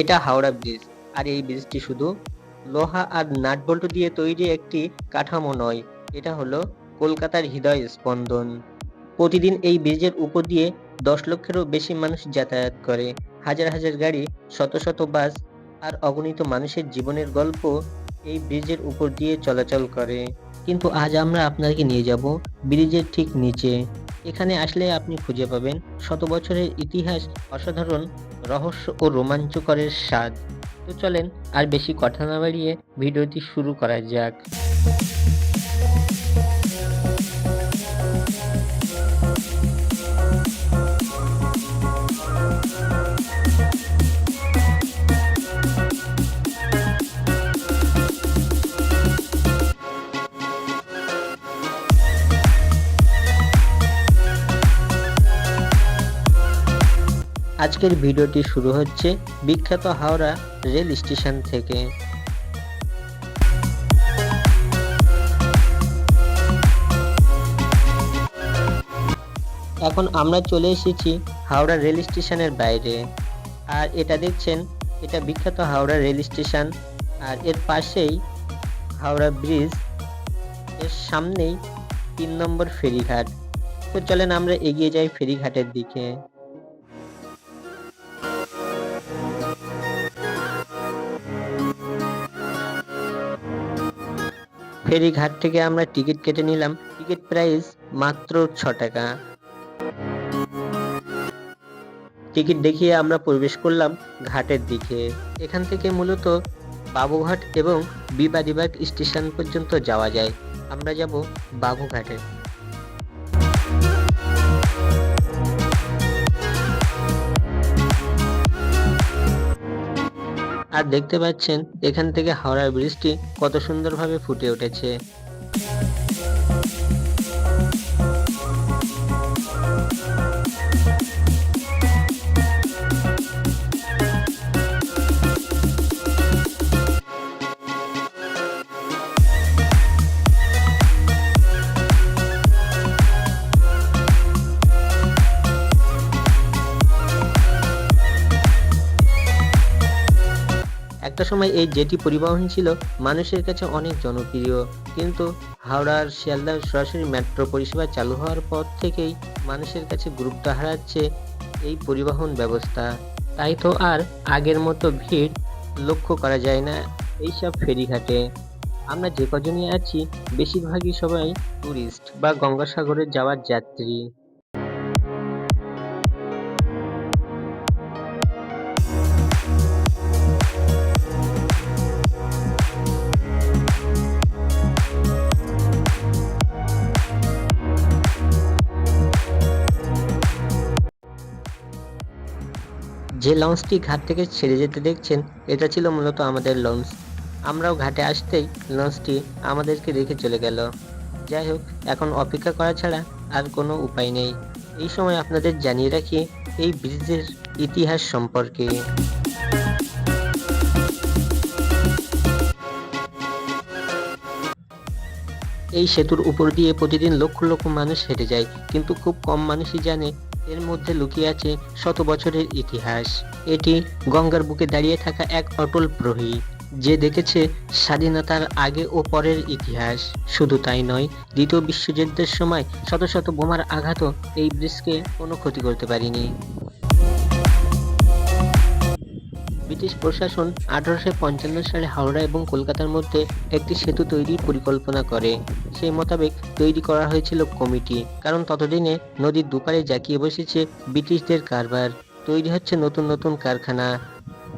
এটা হাওড়া ব্রিজ। আর এই ব্রিজটি শুধু লোহা আর নাট বল্টু দিয়ে তৈরি একটি কাঠামো নয়, এটা হলো কলকাতার হৃদয় স্পন্দন। প্রতিদিন এই ব্রিজের উপর দিয়ে দশ লক্ষেরও বেশি মানুষ যাতায়াত করে। হাজার হাজার গাড়ি, শত শত বাস আর অগণিত মানুষের জীবনের গল্প এই ব্রিজের উপর দিয়ে চলাচল করে। কিন্তু আজ আমরা আপনাকে নিয়ে যাব ব্রিজের ঠিক নিচে। এখানে আসলে আপনি খুঁজে পাবেন শত বছরের ইতিহাস, অসাধারণ রহস্য ও রোমাঞ্চকরের স্বাদ। তো চলেন আর বেশি কথা না বাড়িয়ে ভিডিওটি শুরু করা যাক। আজকের ভিডিওটি শুরু হচ্ছে বিখ্যাত হাওড়া রেল স্টেশন থেকে। এখন আমরা চলে এসেছি হাওড়া রেল স্টেশনের বাইরে। আর এটা দেখছেন, এটা বিখ্যাত হাওড়া রেল স্টেশন। আর এর পাশেই হাওড়া ব্রিজ, এর সামনেই তিন নম্বর ফেরিঘাট। তো চলেন আমরা এগিয়ে যাই ফেরিঘাটের দিকে। ফেরিঘাট থেকে আমরা টিকিট কেটে নিলাম। টিকিট প্রাইস মাত্র ছ টাকা। টিকিট দেখিয়ে আমরা প্রবেশ করলাম ঘাটের দিকে। এখান থেকে মূলত বাবুঘাট এবং বিবাদিবাগ স্টেশন পর্যন্ত যাওয়া যায়। আমরা যাব বাবুঘাটে। আর দেখতে পাচ্ছেন এখান থেকে হাওড়ার ব্রিজটি কত সুন্দরভাবে ফুটে উঠেছে। একটা সময় এই জেটি পরিবহন ছিল মানুষের কাছে অনেক জনপ্রিয়। কিন্তু হাওড়ার শিয়ালদা সরাসরি মেট্রো পরিষেবা চালু হওয়ার পর থেকেই মানুষের কাছে গুরুত্ব হারাচ্ছে এই পরিবহন ব্যবস্থা। তাই তো আর আগের মতো ভিড় লক্ষ্য করা যায় না এইসব ফেরিঘাটে। আমরা যে কজনই আছি, বেশিরভাগই সবাই ট্যুরিস্ট বা গঙ্গাসাগরে যাওয়ার যাত্রী। যে লঞ্চটি ঘাট থেকে ছেড়ে যেতে দেখছেন, এটা ছিল মূলত আমাদের লঞ্চ আমরাও ঘাটে আসতেই লঞ্চটি আমাদেরকে রেখে চলে গেল। যাই হোক, এখন অপেক্ষা করা ছাড়া আর কোনো উপায় নেই। এই সময় আপনাদের জানিয়ে রাখি, এই ব্রিজের ইতিহাস সম্পর্কে। এই সেতুর উপর দিয়ে প্রতিদিন লক্ষ লক্ষ মানুষ হেঁটে যায়, কিন্তু খুব কম মানুষই জানে এর মধ্যে লুকিয়ে আছে শত বছরের ইতিহাস। এটি গঙ্গার বুকে দাঁড়িয়ে থাকা এক অটল প্রহী যে দেখেছে স্বাধীনতার আগে ও পরের ইতিহাস। শুধু তাই নয়, দ্বিতীয় বিশ্বযুদ্ধের সময় শত শত বোমার আঘাতও এই ব্রিজকে কোনো ক্ষতি করতে পারেনি। ব্রিটিশ প্রশাসন আঠারোশো পঞ্চান্ন সালে হাওড়া এবং কলকাতার মধ্যে একটি সেতু তৈরির পরিকল্পনা করে। সেই মোতাবেক তৈরি করা হয়েছিল কমিটি, কারণ ততদিনে নদীর দুপারে জাঁকিয়ে বসেছে ব্রিটিশদের কারবার। তৈরি হচ্ছে নতুন নতুন কারখানা।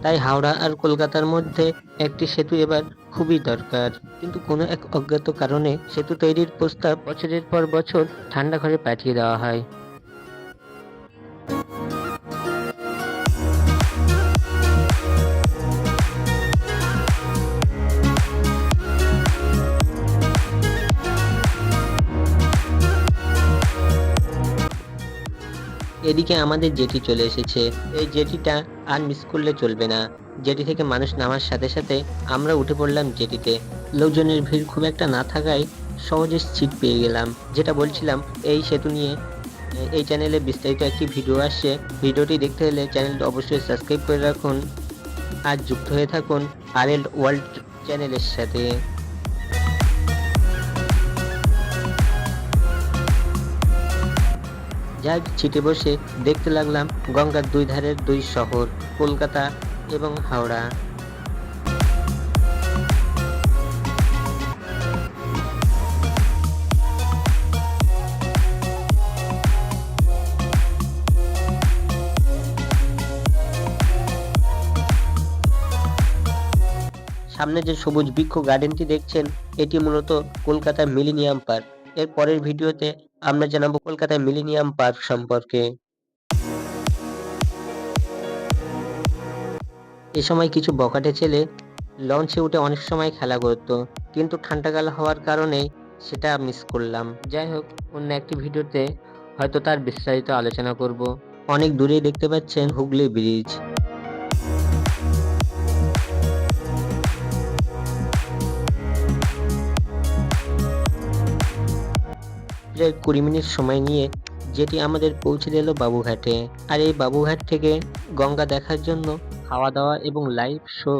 তাই হাওড়া আর কলকাতার মধ্যে একটি সেতু এবার খুবই দরকার। কিন্তু কোনো এক অজ্ঞাত কারণে সেতু তৈরির প্রস্তাব বছরের পর বছর ঠান্ডা ঘরে পাঠিয়ে দেওয়া হয়। এদিকে আমাদের জেটি চলে এসেছে। এই জেটিটা আর মিস করলে চলবে না। জেটি থেকে মানুষ নামার সাথে সাথে আমরা উঠে পড়লাম জেটিতে লোকজনের ভিড় খুব একটা না থাকায় সহজে সিট পেয়ে গেলাম। যেটা বলছিলাম, এই সেতু নিয়ে, এই চ্যানেলে বিস্তারিত একটি ভিডিও আসছে। ভিডিওটি দেখতে হলে চ্যানেলটি অবশ্যই সাবস্ক্রাইব করে রাখুন। আর যুক্ত হয়ে থাকুন আরেল ওয়ার্ল্ড চ্যানেলের সাথে। যাই ছিটে বসে দেখতে লাগলাম গঙ্গার দুই ধারের দুই শহর, কলকাতা এবং হাওড়া। সামনে যে সবুজ বৃক্ষ গার্ডেনটি দেখছেন, এটি মূলত কলকাতার মিলিনিয়াম পার্ক। এর পরের ভিডিওতে আমরা জানাব কলকাতায় মিলেনিয়াম পার্ক সম্পর্কে। এ সময় কিছু বকাটে ছেলে লঞ্চে উঠে অনেক সময় খেলা করতো, কিন্তু ঠান্ডাকাল হওয়ার কারণে সেটা মিস করলাম। যাই হোক, অন্য একটি ভিডিওতে হয়তো তার বিস্তারিত আলোচনা করব। অনেক দূরেই দেখতে পাচ্ছেন হুগলি ব্রিজ। প্রায় কুড়ি মিনিট সময় নিয়ে যেটি আমাদের পৌঁছে দিল বাবুঘাটে। আর এই বাবুঘাট থেকে গঙ্গা দেখার জন্য খাওয়া দাওয়া এবং লাইভ শো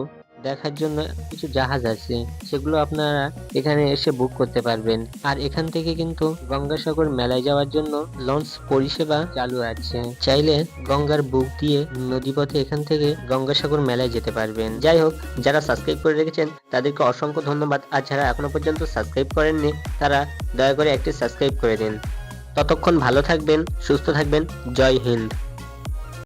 দেখার জন্য কিছু জাহাজ আছে, সেগুলো আপনারা এখানে এসে বুক করতে পারবেন। আর এখান থেকে কিন্তু গঙ্গাসাগর মেলায় যাওয়ার জন্য লঞ্চ পরিষেবা চালু আছে। চাইলে গঙ্গার বুক দিয়ে নদীপথে এখান থেকে গঙ্গাসাগর মেলায় যেতে পারবেন। যাই হোক, যারা সাবস্ক্রাইব করে রেখেছেন, তাদেরকে অসংখ্য ধন্যবাদ। আর যারা এখনও পর্যন্ত সাবস্ক্রাইব করেননি, তারা দয়া করে একটি সাবস্ক্রাইব করে দিন। ততক্ষণ ভালো থাকবেন, সুস্থ থাকবেন। জয় হিন্দ।